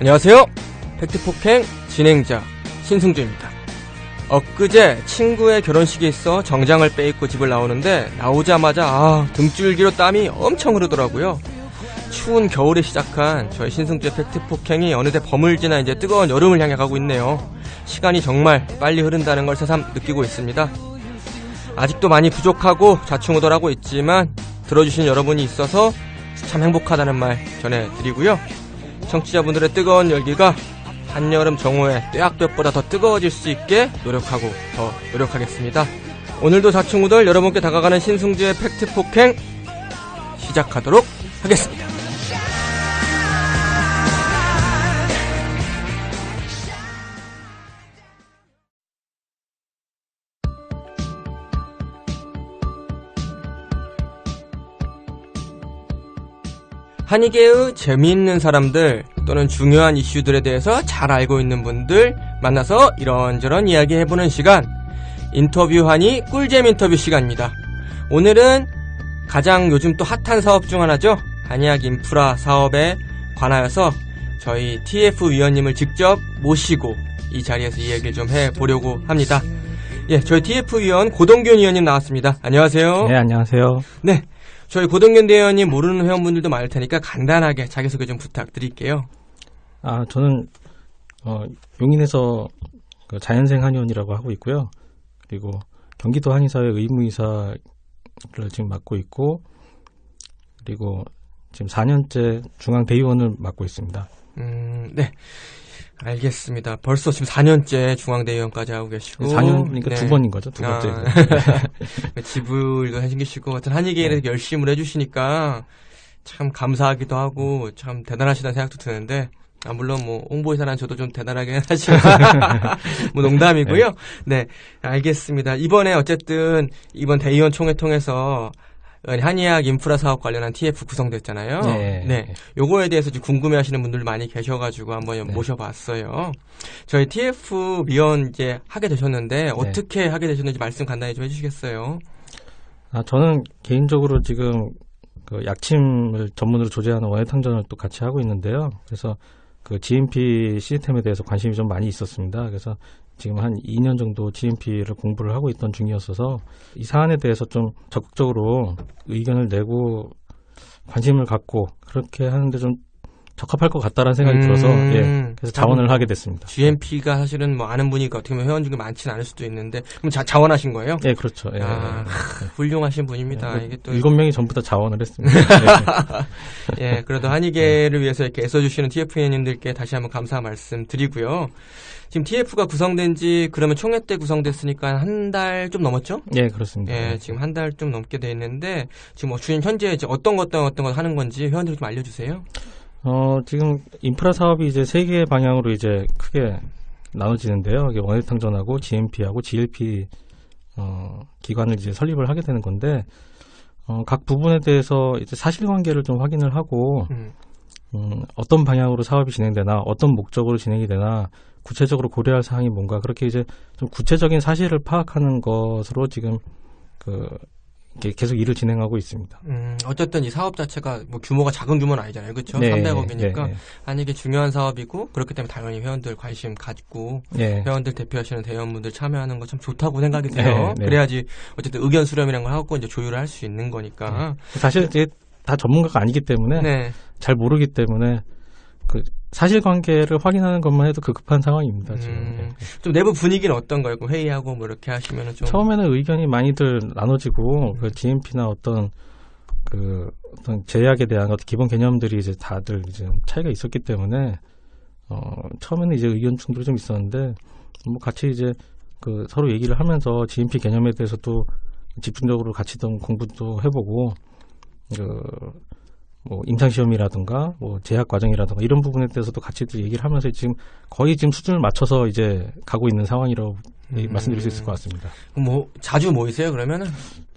안녕하세요. 팩트폭행 진행자 신승주입니다. 엊그제 친구의 결혼식에 있어 정장을 빼입고 집을 나오는데 나오자마자 아, 등줄기로 땀이 엄청 흐르더라고요. 추운 겨울에 시작한 저희 신승주의 팩트폭행이 어느새 버물지나 이제 뜨거운 여름을 향해 가고 있네요. 시간이 정말 빨리 흐른다는 걸 새삼 느끼고 있습니다. 아직도 많이 부족하고 좌충우돌하고 있지만 들어주신 여러분이 있어서 참 행복하다는 말 전해드리고요. 청취자분들의 뜨거운 열기가 한여름 정오에 떼약볕보다 더 뜨거워질 수 있게 노력하고 더 노력하겠습니다. 오늘도 좌충우돌 여러분께 다가가는 신승주의 팩트 폭행 시작하도록 하겠습니다. 한의계의 재미있는 사람들 또는 중요한 이슈들에 대해서 잘 알고 있는 분들 만나서 이런저런 이야기 해보는 시간 인터뷰 한의 꿀잼 인터뷰 시간입니다. 오늘은 가장 요즘 또 핫한 사업 중 하나죠. 한의학 인프라 사업에 관하여서 저희 TF 위원님을 직접 모시고 이 자리에서 이야기를 좀 해보려고 합니다. 예, 저희 TF 위원 고동균 위원님 나왔습니다. 안녕하세요. 네, 안녕하세요. 네. 저희 고동균 대원님 모르는 회원분들도 많을 테니까 간단하게 자기소개 좀 부탁드릴게요. 아, 저는 어, 용인에서 그 자연생 한의원이라고 하고 있고요. 그리고 경기도 한의사회 의무이사를 지금 맡고 있고 그리고 지금 4년째 중앙대의원을 맡고 있습니다. 음, 네. 알겠습니다. 벌써 지금 4년째 중앙대 의원까지 하고 계시고 4년이니까 네. 두 번인 거죠, 두 번째. 아, 지불도 하시고 같은 한의계에 대해서 열심을 해주시니까 참 감사하기도 하고 참 대단하시다는 생각도 드는데 아, 물론 뭐 홍보회사란 저도 좀 대단하게 하지만 뭐 농담이고요. 네, 알겠습니다. 이번에 어쨌든 이번 대의원 총회 통해서 한의학 인프라 사업 관련한 TF 구성됐잖아요. 네. 네. 요거에 대해서 좀 궁금해 하시는 분들 많이 계셔가지고 한번 네. 모셔봤어요. 저희 TF 위원 이제 하게 되셨는데 어떻게 하게 되셨는지 말씀 간단히 좀 해주시겠어요? 아, 저는 개인적으로 지금 그 약침을 전문으로 조제하는 원예탕전을 또 같이 하고 있는데요. 그래서 그 GMP 시스템에 대해서 관심이 좀 많이 있었습니다. 그래서 지금 한 2년 정도 GMP를 공부를 하고 있던 중이었어서 이 사안에 대해서 좀 적극적으로 의견을 내고 관심을 갖고 그렇게 하는데 좀 적합할 것 같다라는 생각이 음, 들어서 예, 그래서 자원을 하게 됐습니다. GMP가 사실은 뭐 아는 분이 어떻게 보면 회원 중에 많지는 않을 수도 있는데 그럼 자, 자원하신 거예요? 예, 그렇죠. 예, 아, 예, 예. 훌륭하신 분입니다. 예, 이게 또 일곱 명이 전부 다 자원을 했습니다. 예. 예, 그래도 한의계를 위해서 이렇게 애써주시는 TF님들께 다시 한번 감사 말씀 드리고요. 지금 TF가 구성된 지 그러면 총회 때 구성됐으니까 한 달 좀 넘었죠? 예, 그렇습니다. 예, 지금 한 달 좀 넘게 돼 있는데 지금 뭐 주인 현재 이제 어떤 것 어떤 어떤 걸 하는 건지 회원들 좀 알려주세요. 어, 지금 인프라 사업이 이제 세 개의 방향으로 이제 크게 나눠지는데요. 이게 원예탕전하고 GMP하고 GLP 어, 기관을 이제 설립을 하게 되는 건데 어, 각 부분에 대해서 이제 사실관계를 좀 확인을 하고 음, 음, 어떤 방향으로 사업이 진행되나 어떤 목적으로 진행이 되나 구체적으로 고려할 사항이 뭔가 그렇게 이제 좀 구체적인 사실을 파악하는 것으로 지금 그 계속 일을 진행하고 있습니다. 음, 어쨌든 이 사업 자체가 뭐 규모가 작은 규모는 아니잖아요. 그렇죠? 네, 300억이니까 네, 아니 이게 중요한 사업이고 그렇기 때문에 당연히 회원들 관심 갖고 네. 회원들 대표하시는 대원분들 참여하는 거 참 좋다고 생각이 돼요. 네, 네. 그래야지 어쨌든 의견 수렴이라는 걸 하고 이제 조율을 할 수 있는 거니까. 사실 이제 다 전문가가 아니기 때문에 네. 잘 모르기 때문에 그 사실관계를 확인하는 것만 해도 급급한 상황입니다 지금. 음, 예. 좀 내부 분위기는 어떤가요? 그 회의하고 뭐 이렇게 하시면은 좀 처음에는 의견이 많이들 나눠지고 그 GMP나 어떤 그 어떤 제약에 대한 어떤 기본 개념들이 이제 다들 이제 차이가 있었기 때문에 어 처음에는 이제 의견 충돌이 좀 있었는데 뭐 같이 이제 그 서로 얘기를 하면서 GMP 개념에 대해서도 집중적으로 같이 좀 공부도 해보고 그 뭐 임상 시험이라든가 뭐 제약 과정이라든가 이런 부분에 대해서도 같이 또 얘기를 하면서 지금 거의 지금 수준을 맞춰서 이제 가고 있는 상황이라고 예, 음. 말씀드릴 수 있을 것 같습니다. 뭐 자주 모이세요? 그러면은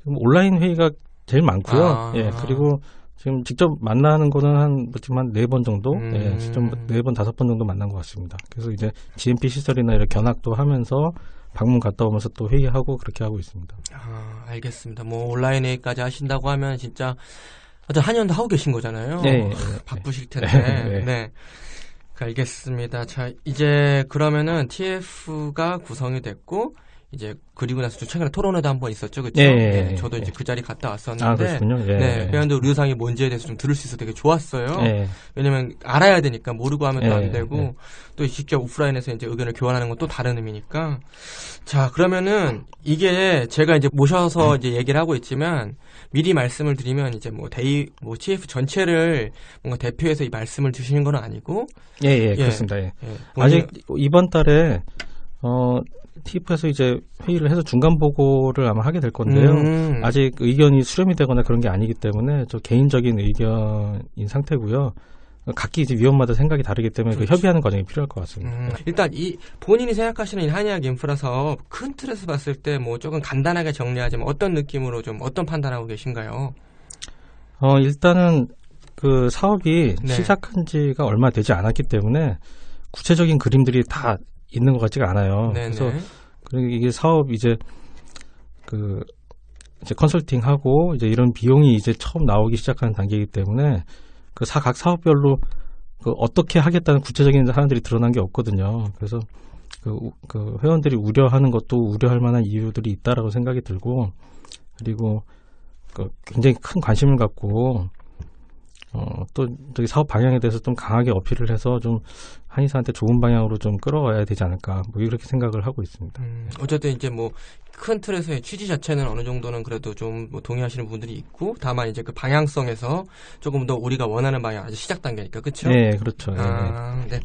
온라인 회의가 제일 많고요. 아. 예, 그리고 지금 직접 만나는 거는 한, 뭐 지금 한네 번 정도? 음. 예, 직접 네 번, 다섯 번 정도 만난 것 같습니다. 그래서 이제 GMP 시설이나 이런 견학도 하면서 방문 갔다 오면서 또 회의하고 그렇게 하고 있습니다. 아, 알겠습니다. 뭐 온라인 회의까지 하신다고 하면 진짜 어떤 한년도 하고 계신 거잖아요. 예, 예, 예. 바쁘실 텐데. 네. 네. 알겠습니다. 자, 이제 그러면은 TF가 구성이 됐고 이제 그리고 나서 또 최근에 토론회도 한 번 있었죠, 그렇죠? 예, 예, 예, 저도 예. 이제 그 자리 갔다 아, 왔었는데, 그렇군요. 예. 네, 회원들 의상이 뭔지에 대해서 좀 들을 수 있어 서 되게 좋았어요. 예. 왜냐면 알아야 되니까 모르고 하면 또 예, 안 되고 예. 또 직접 오프라인에서 이제 의견을 교환하는 건 또 다른 의미니까. 자, 그러면은 이게 제가 이제 모셔서 이제 얘기를 하고 있지만 미리 말씀을 드리면 이제 뭐 데이 뭐 TF 전체를 뭔가 대표해서 이 말씀을 주시는 건 아니고 예, 예, 그렇습니다. 예. 예, 아직 이번 달에 어 TF에서 이제 회의를 해서 중간 보고를 아마 하게 될 건데요. 음. 아직 의견이 수렴이 되거나 그런 게 아니기 때문에 저 개인적인 의견인 상태고요. 각기 이제 위원마다 생각이 다르기 때문에 그. 협의하는 과정이 필요할 것 같습니다. 음, 일단 이 본인이 생각하시는 이 한의학 인프라 사업 큰 틀에서 봤을 때 뭐 조금 간단하게 정리하자면 어떤 느낌으로 좀 어떤 판단하고 계신가요? 어, 일단은 그 사업이 네. 시작한 지가 얼마 되지 않았기 때문에 구체적인 그림들이 다 있는 것 같지가 않아요. 네네. 그래서 그리고 이게 사업 이제 그 이제 컨설팅하고 이제 이런 비용이 이제 처음 나오기 시작하는 단계이기 때문에 그 사 각 사업별로 그 어떻게 하겠다는 구체적인 사람들이 드러난 게 없거든요. 그래서 그, 우- 그 회원들이 우려하는 것도 우려할 만한 이유들이 있다라고 생각이 들고 그리고 그 굉장히 큰 관심을 갖고 어, 또 저기 사업 방향에 대해서 좀 강하게 어필을 해서 좀 한의사한테 좋은 방향으로 좀 끌어와야 되지 않을까 뭐 이렇게 생각을 하고 있습니다. 음, 어쨌든 이제 뭐 큰 틀에서의 취지 자체는 어느 정도는 그래도 좀 뭐 동의하시는 분들이 있고 다만 이제 그 방향성에서 조금 더 우리가 원하는 방향 아직 시작 단계니까 그렇죠? 네, 그렇죠. 예, 예. 아, 네.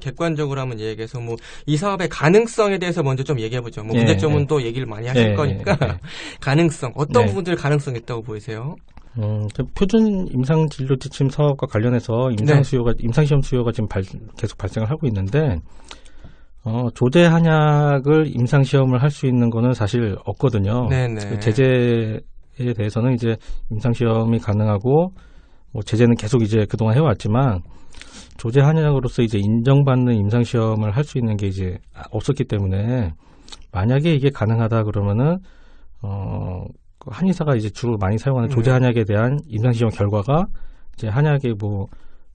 객관적으로 한번 얘기해서 뭐 이 사업의 가능성에 대해서 먼저 좀 얘기해 보죠. 뭐 예, 문제점은 예. 또 얘기를 많이 하실 예, 거니까. 가능성 어떤 네. 부분들 가능성이 있다고 보이세요? 음, 그 표준 임상 진료 지침 사업과 관련해서 임상 네. 수요가 임상 시험 수요가 지금 발- 계속 발생을 하고 있는데 어, 조제 한약을 임상 시험을 할 수 있는 거는 사실 없거든요. 네네. 그 제재에 대해서는 이제 임상 시험이 가능하고 뭐 제재는 계속 이제 그동안 해왔지만 조제 한약으로서 이제 인정받는 임상 시험을 할 수 있는 게 이제 없었기 때문에 만약에 이게 가능하다 그러면은 어그 한의사가 이제 주로 많이 사용하는 조제 음. 한약에 대한 임상 시험 결과가 이제 한약의 뭐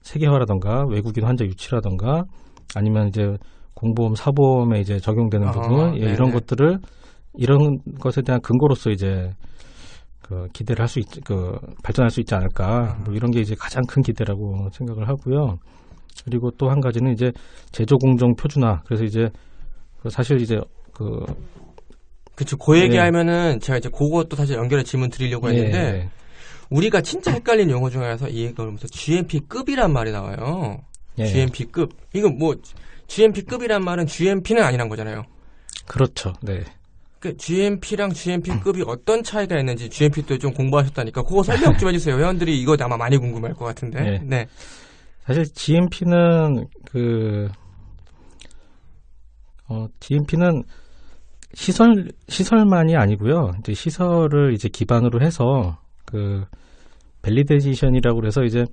세계화라던가 외국인 환자 유치라던가 아니면 이제 공보험 사보험에 이제 적용되는 아, 부분 예, 이런. 것들을 이런 것에 대한 근거로서 이제 그 기대를 할 수 있, 그 발전할 수 있지 않을까 뭐 이런 게 이제 가장 큰 기대라고 생각을 하고요. 그리고 또 한 가지는 이제 제조 공정 표준화. 그래서 이제 그 사실 이제 그 그쵸. 그 얘기 네. 하면은 제가 이제 그것도 사실 연결해 질문 드리려고 했는데 예, 우리가 진짜 헷갈린 용어 중에 하나서 이 그러면서 GMP급이란 말이 나와요. 예. GMP급. 이거 뭐 GMP급이란 말은 GMP는 아니란 거잖아요. 그렇죠. 네. 그 GMP랑 GMP급이 어떤 차이가 있는지 GMP도 좀 공부하셨다니까 그거 설명 좀 해주세요. 회원들이 이거 아마 많이 궁금할 것 같은데. 네. 네. 사실 GMP는 그 어, GMP는 시설 시설만이 아니고요. 이제 시설을 이제 기반으로 해서 그 밸리데이션이라고 그래서 이제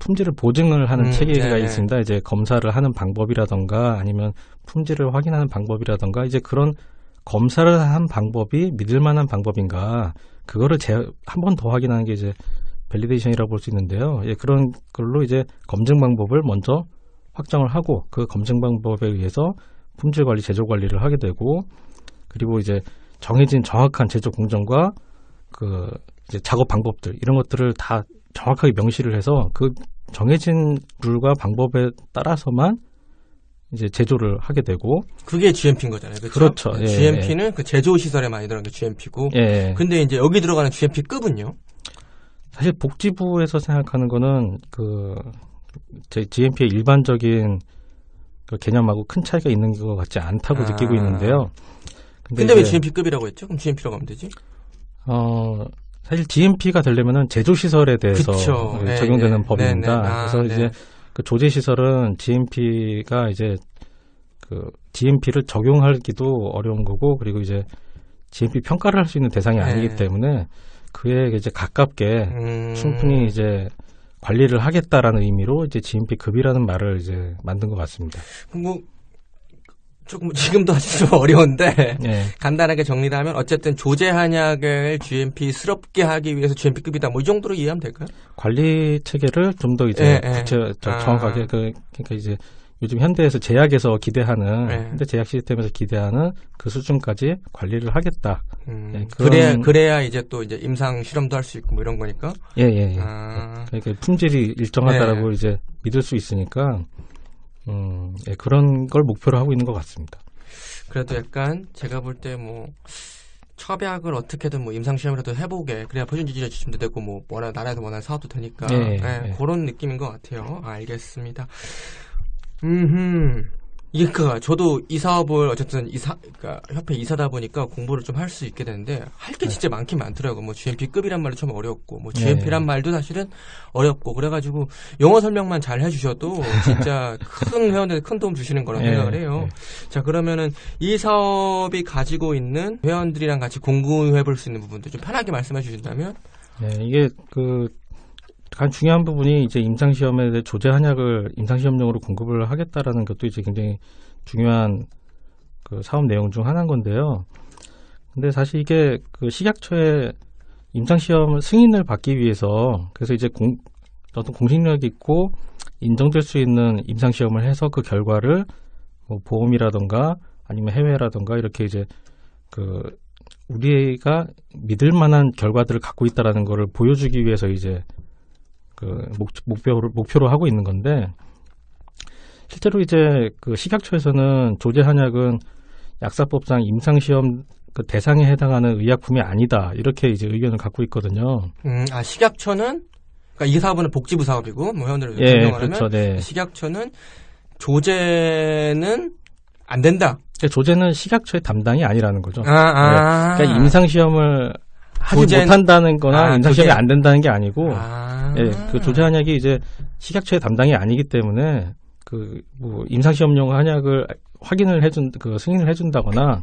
품질을 보증을 하는 음, 체계가 네네. 있습니다. 이제 검사를 하는 방법이라던가 아니면 품질을 확인하는 방법이라던가 이제 그런 검사를 한 방법이 믿을 만한 방법인가 그거를 한 번 더 확인하는 게 이제 밸리데이션이라고 볼 수 있는데요. 예, 그런 걸로 이제 검증 방법을 먼저 확정을 하고 그 검증 방법에 의해서 품질 관리, 제조 관리를 하게 되고 그리고 이제 정해진 정확한 제조 공정과 그 이제 작업 방법들 이런 것들을 다 정확하게 명시를 해서 그 정해진 룰과 방법에 따라서만 이제 제조를 하게 되고 그게 GMP인 거잖아요. 그렇죠? 그렇죠. 예, GMP는 그 제조 시설에 많이 들어가는 게 GMP고. 예. 근데 이제 여기 들어가는 GMP급은요? 사실 복지부에서 생각하는 거는 그제 GMP의 일반적인 그 개념하고 큰 차이가 있는 것 같지 않다고 아. 느끼고 있는데요. 근데 왜 이제, GMP급이라고 했죠? 그럼 GMP라고 하면 되지? 어 사실 GMP가 되려면은 제조 시설에 대해서 그쵸. 예, 네, 적용되는 네. 법입니다. 네, 네. 아, 그래서 네. 이제 그 조제 시설은 GMP가 이제 그 GMP를 적용하기도 어려운 거고 그리고 이제 GMP 평가를 할 수 있는 대상이 네. 아니기 때문에 그에 이제 가깝게 음, 충분히 이제 관리를 하겠다라는 의미로 이제 GMP 급이라는 말을 이제 만든 것 같습니다. 뭐 조금 지금도 아직 좀 어려운데 예. 간단하게 정리를 하면 어쨌든 조제 한약을 GMP스럽게 하기 위해서 GMP급이다. 뭐 이 정도로 이해하면 될까요? 관리 체계를 좀 더 이제 예, 예. 구체 저- 아. 정확하게 그 그러니까 이제 요즘 현대에서 제약에서 기대하는 예. 현대 제약 시스템에서 기대하는 그 수준까지 관리를 하겠다. 음, 예, 그런- 그래야 그래야 이제 또 이제 임상 실험도 할 수 있고 뭐 이런 거니까. 예, 예, 예. 아, 그러니까 품질이 일정하다라고 네. 이제 믿을 수 있으니까 음, 예, 그런 걸 목표로 하고 있는 것 같습니다. 그래도 약간 제가 볼 때 뭐 첩약을 어떻게든 뭐 임상 실험이라도 해보게 그래야 표준 지지율 지침도 되고 뭐 원하 나라에서 원하는 사업도 되니까 예, 예, 예. 그런 느낌인 것 같아요. 알겠습니다. 음, 이게 그 저도 이 사업을 어쨌든 이사 그러니까 협회 이사다 보니까 공부를 좀 할 수 있게 되는데 할 게 진짜 많긴 많더라고. 뭐 GMP급이란 말도 참 어렵고 뭐 GMP란 네. 말도 사실은 어렵고 그래가지고 영어 설명만 잘 해주셔도 진짜 큰 회원들한테 큰 도움 주시는 거라고 예, 생각을 해요. 예. 자 그러면은 이 사업이 가지고 있는 회원들이랑 같이 공유해 볼 수 있는 부분도 좀 편하게 말씀해 주신다면 네, 이게 그 가장 중요한 부분이 이제 임상 시험에 대해 조제 한약을 임상 시험용으로 공급을 하겠다라는 것도 이제 굉장히 중요한 그 사업 내용 중 하나인 건데요. 근데 사실 이게 그 식약처의 임상 시험 승인을 받기 위해서 그래서 이제 공 어떤 공신력 있고 인정될 수 있는 임상 시험을 해서 그 결과를 뭐 보험이라던가 아니면 해외라던가 이렇게 이제 그 우리가 믿을 만한 결과들을 갖고 있다라는 거를 보여주기 위해서 이제 그 목, 목표로 목표로 하고 있는 건데 실제로 이제 그 식약처에서는 조제 한약은 약사법상 임상 시험 그 대상에 해당하는 의약품이 아니다 이렇게 이제 의견을 갖고 있거든요. 음, 아 식약처는 그러니까 이 사업은 복지부 사업이고 뭐 회원들을 예, 설명하면 그렇죠. 네. 식약처는 조제는 안 된다. 그러니까 조제는 식약처의 담당이 아니라는 거죠. 아, 아. 그러니까 임상 시험을 하지 조제는- 못한다는 거나 아, 임상 시험이 조제. 안 된다는 게 아니고 아. 예, 그 조제 한약이 이제 식약처의 담당이 아니기 때문에 그 뭐 임상 시험용 한약을 확인을 해준 그 승인을 해준다거나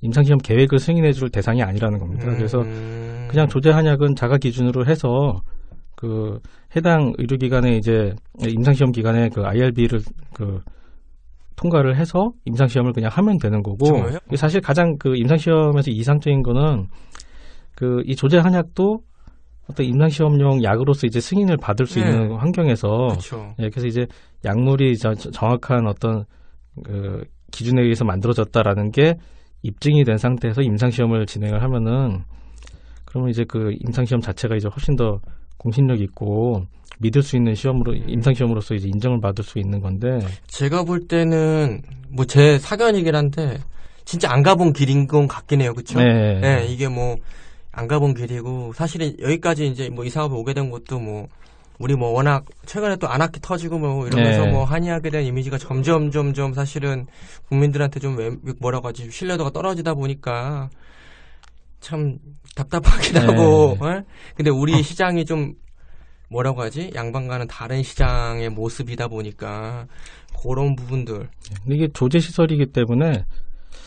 임상 시험 계획을 승인해줄 대상이 아니라는 겁니다. 그래서 음. 그냥 조제 한약은 자가 기준으로 해서 그 해당 의료기관에 이제 임상 시험 기관에 그 IRB를 그 통과를 해서 임상 시험을 그냥 하면 되는 거고 정말요? 사실 가장 그 임상 시험에서 이상적인 거는 그 이 조제 한약도 어떤 임상 시험용 약으로서 이제 승인을 받을 수 네. 있는 환경에서 그렇죠. 예, 그래서 이제 약물이 정확한 어떤 그 기준에 의해서 만들어졌다라는 게 입증이 된 상태에서 임상 시험을 진행을 하면은 그러면 이제 그 임상 시험 자체가 이제 훨씬 더 공신력 있고 믿을 수 있는 시험으로 임상 시험으로서 이제 인정을 받을 수 있는 건데 제가 볼 때는 뭐 제 사견이긴 한데 진짜 안 가본 길인 건 같긴 해요. 그렇죠? 네. 네, 이게 뭐 안 가본 길이고 사실은 여기까지 이제 뭐 이 사업에 오게 된 것도 뭐 우리 뭐 워낙 최근에 또 안악기 터지고 뭐 이러면서 네. 뭐 한의학에 대한 이미지가 점점 점점 사실은 국민들한테 좀 외- 뭐라고 하지 신뢰도가 떨어지다 보니까 참 답답하긴 네. 하고 어? 근데 우리 시장이 좀 뭐라고 하지 양반과는 다른 시장의 모습이다 보니까 그런 부분들 근데 이게 조제 시설이기 때문에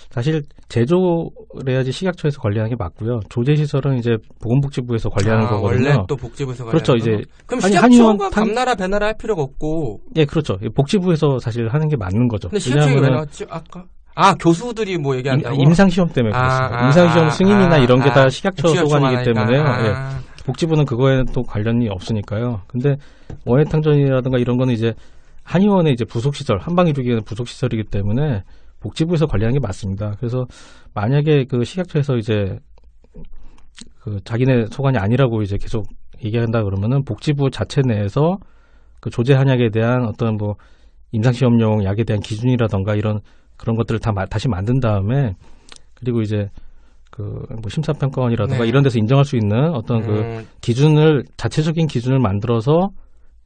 사실 제조를 해야지 식약처에서 관리하는 게 맞고요. 조제 시설은 이제 보건복지부에서 관리하는 아, 거거든요. 원래 또 복지부에서 그렇죠. 관리하는 이제 거죠? 그럼 아니, 식약처가 감나라 배나라 할 필요가 없고 예, 그렇죠. 복지부에서 사실 하는 게 맞는 거죠. 근데 식약처가 왜 나왔지 아까 아 교수들이 뭐 얘기한다고 임, 상시험 때문에 아, 그렇습니다. 아, 임상시험 아, 승인이나 아, 이런 게다 아, 식약처 소관이기. 때문에요. 예. 아, 복지부는 그거에는 또 관련이 없으니까요. 근데 원예탕전이라든가 이런 거는 이제 한의원의 이제 부속 시설, 한방의료기관의 부속 시설이기 때문에 복지부에서 관리하는 게 맞습니다. 그래서 만약에 그 식약처에서 이제 그 자기네 소관이 아니라고 이제 계속 얘기한다 그러면은 복지부 자체 내에서 그 조제 한약에 대한 어떤 뭐 임상시험용 약에 대한 기준이라던가 이런 그런 것들을 다 마- 다시 만든 다음에 그리고 이제 그뭐 심사평가원이라든가 네. 이런 데서 인정할 수 있는 어떤 그 음, 기준을 자체적인 기준을 만들어서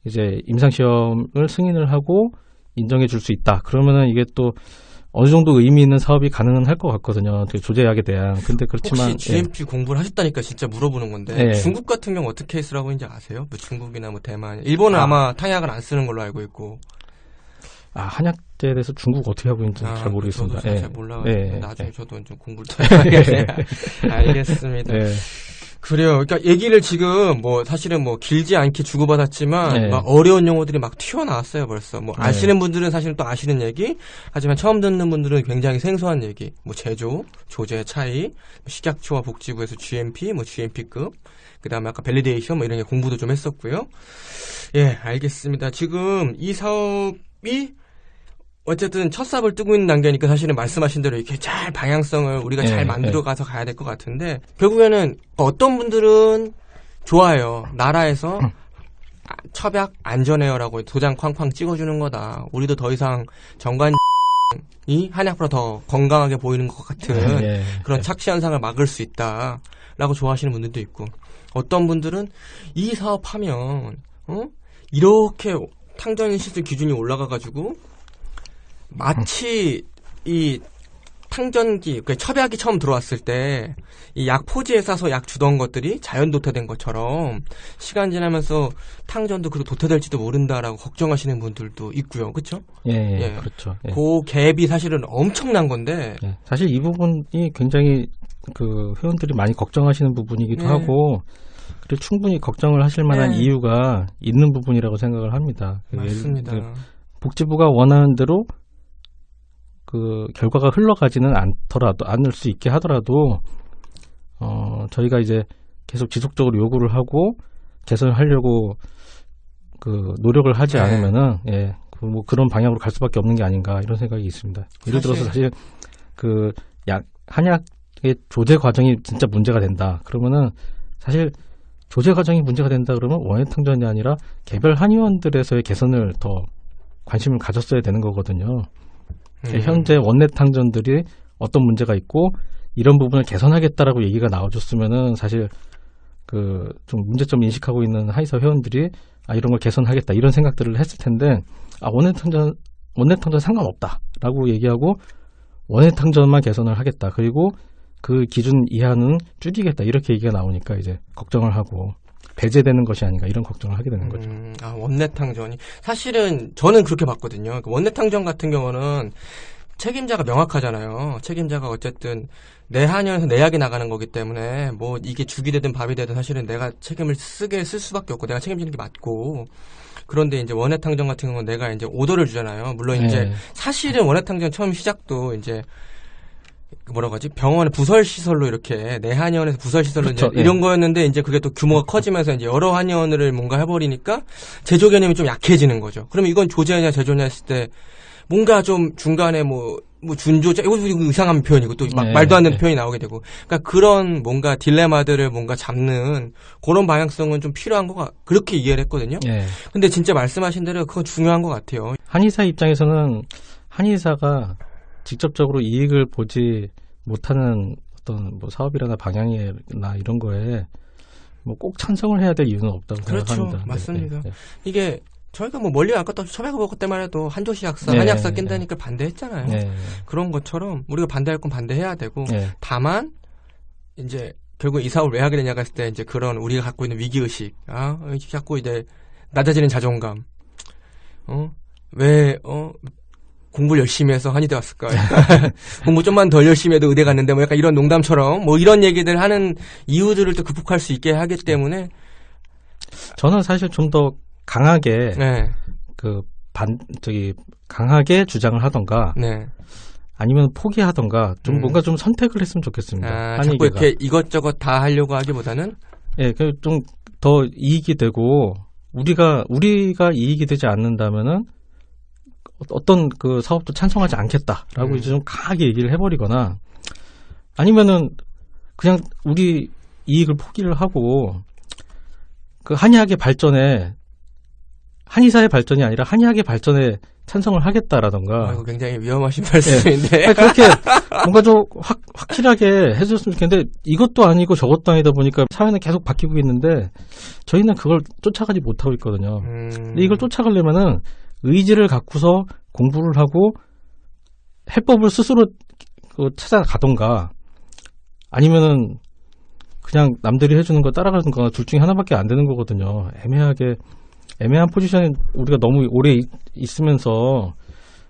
이제 임상 시험을 승인을 하고 인정해 줄 수 있다. 그러면은 이게 또 어느 정도 의미 있는 사업이 가능할 것 같거든요. 그 조제약에 대한. 근데 그렇지만 혹시 GMP 공부를 하셨다니까 진짜 물어보는 건데 예. 중국 같은 경우 어떻게 쓰라고 있는지 아세요? 뭐 중국이나 뭐 대만, 일본은 아. 아. 마 탕약을 안 쓰는 걸로 알고 있고 아, 한약제에 대해서 중국 어떻게 하고 있는지 아, 잘 모르겠습니다. 저도 잘, 예. 잘 몰라가지고 예, 예, 나중에 예. 저도 좀 공부를 더 해야겠네요. 알겠습니다. 예. 그래요. 그러니까 얘기를 지금 뭐 사실은 뭐 길지 않게 주고받았지만 네. 막 어려운 용어들이 막 튀어나왔어요 벌써. 뭐 네. 아시는 분들은 사실 또 아시는 얘기, 하지만 처음 듣는 분들은 굉장히 생소한 얘기. 뭐 제조, 조제 차이, 뭐 식약처와 복지부에서 GMP, 뭐 GMP급, 그다음에 아까 밸리데이션 뭐 이런 게 공부도 좀 했었고요. 예, 알겠습니다. 지금 이 사업이 어쨌든 첫 삽을 뜨고 있는 단계니까 사실은 말씀하신 대로 이렇게 잘 방향성을 우리가 네, 잘 만들어 가서 가야 될 것 같은데 결국에는 어떤 분들은 좋아요. 나라에서 아, 첩약 안전해요라고 도장 쾅쾅 찍어주는 거다. 우리도 더 이상 정관 이 한약보다 더 건강하게 보이는 것 같은 예. 그런 착시 현상을 막을 수 있다라고 좋아하시는 분들도 있고 어떤 분들은 이 사업하면 어? 이렇게 탕전 시술 기준이 올라가가지고 마치 이 탕전기 그 첩약이 처음 들어왔을 때 이 약 포지에 싸서 약 주던 것들이 자연 도태된 것처럼 시간 지나면서 탕전도 그렇게 도태될지도 모른다라고 걱정하시는 분들도 있고요, 그렇죠? 예, 예, 예. 그렇죠. 예. 그 갭이 사실은 엄청난 건데 예. 사실 이 부분이 굉장히 그 회원들이 많이 걱정하시는 부분이기도 네. 하고 그리고 충분히 걱정을 하실 만한 네. 이유가 있는 부분이라고 생각을 합니다. 그 맞습니다. 복지부가 원하는 대로 그 결과가 흘러가지는 않더라도 않을 수 있게 하더라도 어 저희가 이제 계속 지속적으로 요구를 하고 개선을 하려고 그 노력을 하지 네. 않으면은 예. 그 뭐 그런 방향으로 갈 수밖에 없는 게 아닌가 이런 생각이 있습니다. 예를 들어서 사실 그 약 한약의 조제 과정이 진짜 문제가 된다. 그러면은 사실 조제 과정이 문제가 된다 그러면 원예탕전이 아니라 개별 한의원들에서의 개선을 더 관심을 가졌어야 되는 거거든요. 음. 현재 원내탕전들이 어떤 문제가 있고 이런 부분을 개선하겠다라고 얘기가 나와줬으면은 사실 그 좀 문제점 인식하고 있는 하이사 회원들이 아 이런 걸 개선하겠다 이런 생각들을 했을 텐데 아 원내탕전 원내탕전 상관없다라고 얘기하고 원내탕전만 개선을 하겠다. 그리고 그 기준 이하는 줄이겠다. 이렇게 얘기가 나오니까 이제 걱정을 하고 배제되는 것이 아닌가 이런 걱정을 하게 되는 거죠. 음, 아, 원내탕전이. 사실은 저는 그렇게 봤거든요. 그 원내탕전 같은 경우는 책임자가 명확하잖아요. 책임자가 어쨌든 내 한의원에서 내 약이 나가는 거기 때문에 뭐 이게 죽이 되든 밥이 되든 사실은 내가 책임을 쓰게 쓸 수밖에 없고 내가 책임지는 게 맞고 그런데 이제 원내탕전 같은 경우는 내가 이제 오더를 주잖아요. 물론 이제 네. 사실은 원예탕전 처음 시작도 이제 그 뭐라고 하지 병원의 부설 시설로 이렇게 내 한의원에서 부설 시설로 그렇죠, 이제 예. 이런 거였는데 이제 그게 또 규모가 커지면서 이제 여러 한의원을 뭔가 해버리니까 제조 개념이 좀 약해지는 거죠. 그러면 이건 조제냐 제조냐 했을 때 뭔가 좀 중간에 뭐, 뭐 준조제, 이거 이상한 표현이고 또막 네, 말도 안 되는 네. 표현이 나오게 되고. 그러니까 그런 뭔가 딜레마들을 뭔가 잡는 그런 방향성은 좀 필요한 거가 그렇게 이해를 했거든요. 예. 근데 진짜 말씀하신 대로 그건 중요한 것 같아요. 한의사 입장에서는 한의사가 직접적으로 이익을 보지 못하는 어떤 뭐 사업이라나 방향이나 이런 거에 뭐 꼭 찬성을 해야 될 이유는 없다고 그렇죠. 생각합니다. 네, 맞습니다. 네, 네. 이게 저희가 뭐 멀리 첩약을 먹을 때만 해도 한조시 약사, 네, 한약사 네. 낀다니까 반대했잖아요. 네, 그런 것처럼 우리가 반대할 건 반대해야 되고 네. 다만 이제 결국 이 사업을 왜 하게 되냐가 했을 때 이제 그런 우리가 갖고 있는 위기 의식, 아 자꾸 이제 낮아지는 자존감, 어왜어 공부를 열심히 해서 한의대 왔을까? 공부 좀만 덜 열심히 해도 의대 갔는데 뭐 약간 이런 농담처럼 뭐 이런 얘기들 하는 이유들을 또 극복할 수 있게 하기 때문에 저는 사실 좀 더 강하게 네, 그 반 저기 강하게 주장을 하던가 네. 아니면 포기하던가 좀 음. 뭔가 좀 선택을 했으면 좋겠습니다. 아, 자꾸. 이렇게 이것저것 다 하려고 하기보다는 예, 그좀더 이익이 되고 우리가 우리가 이익이 되지 않는다면은 어떤 그 사업도 찬성하지 않겠다라고 음. 이제 좀 강하게 얘기를 해버리거나 아니면은 그냥 우리 이익을 포기를 하고 그 한의학의 발전에 한의사의 발전이 아니라 한의학의 발전에 찬성을 하겠다라던가 아, 굉장히 위험하신 말씀인데 아니, 그렇게 뭔가 좀 확, 확실하게 해줬으면 좋겠는데 이것도 아니고 저것도 아니다 보니까 사회는 계속 바뀌고 있는데 저희는 그걸 쫓아가지 못하고 있거든요. 음, 근데 이걸 쫓아가려면은 의지를 갖고서 공부를 하고 해법을 스스로 그 찾아가던가 아니면은 그냥 남들이 해주는 거 따라가는 거나 둘 중에 하나밖에 안 되는 거거든요. 애매하게 애매한 포지션에 우리가 너무 오래 있- 있으면서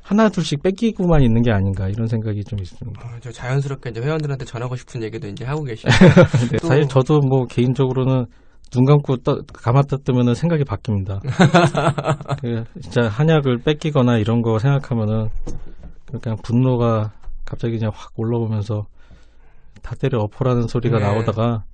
하나 둘씩 뺏기고만 있는 게 아닌가 이런 생각이 좀 있습니다. 어, 저 자연스럽게 이제 회원들한테 전하고 싶은 얘기도 이제 하고. 근데 또- 사실 저도 뭐 개인적으로는 눈 감고 떠, 감았다 뜨면은 생각이 바뀝니다. 그 진짜 한약을 뺏기거나 이런 거 생각하면은 그냥 분노가 갑자기 그냥 확 올라오면서 다 때려 엎어라는 소리가 네. 나오다가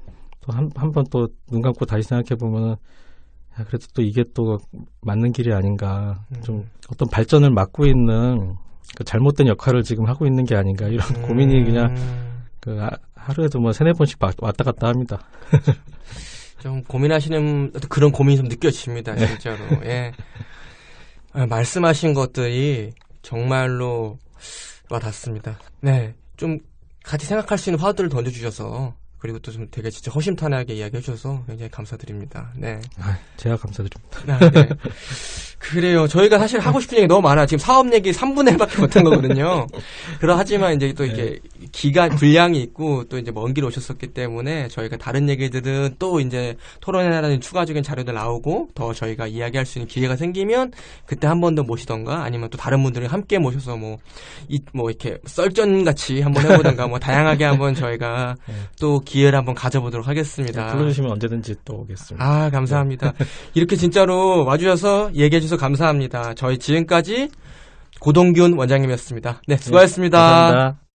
또 한 한 번 또 눈 감고 다시 생각해 보면은 야, 그래도 또 이게 또 맞는 길이 아닌가 좀 어떤 발전을 막고 있는 그 잘못된 역할을 지금 하고 있는 게 아닌가 이런 고민이 그냥 음, 그 아- 하루에도 뭐 세네 번씩 바- 왔다 갔다 합니다. 좀 고민하시는 그런 고민이 좀 느껴집니다, 진짜로. 예. 아, 말씀하신 것들이 정말로 와닿습니다. 네. 좀 같이 생각할 수 있는 화두를 던져주셔서 그리고 또 좀 되게 진짜 허심탄회하게 이야기해 주셔서 굉장히 감사드립니다. 네. 제가 감사드립니다. 아, 네. 그래요. 저희가 사실 하고 싶은 얘기 너무 많아. 지금 사업 얘기 3분의 1밖에 못한 거거든요. 그러 하지만 이제 또 이게 기간 분량이 있고 또 이제 먼 길 오셨었기 때문에 저희가 다른 얘기들은 또 이제 토론회라는 추가적인 자료들 나오고 더 저희가 이야기할 수 있는 기회가 생기면 그때 한 번 더 모시던가 아니면 또 다른 분들이 함께 모셔서 뭐 이뭐 이렇게 썰전 같이 한번 해보던가 뭐 다양하게 한번 저희가 네. 또 기회를 한번 가져보도록 하겠습니다. 불러주시면 언제든지 또 오겠습니다. 아, 감사합니다. 이렇게 진짜로 와주셔서 얘기해 주셔서 감사합니다. 저희 지금까지 고동균 원장님이었습니다. 네, 수고하셨습니다. 감사합니다.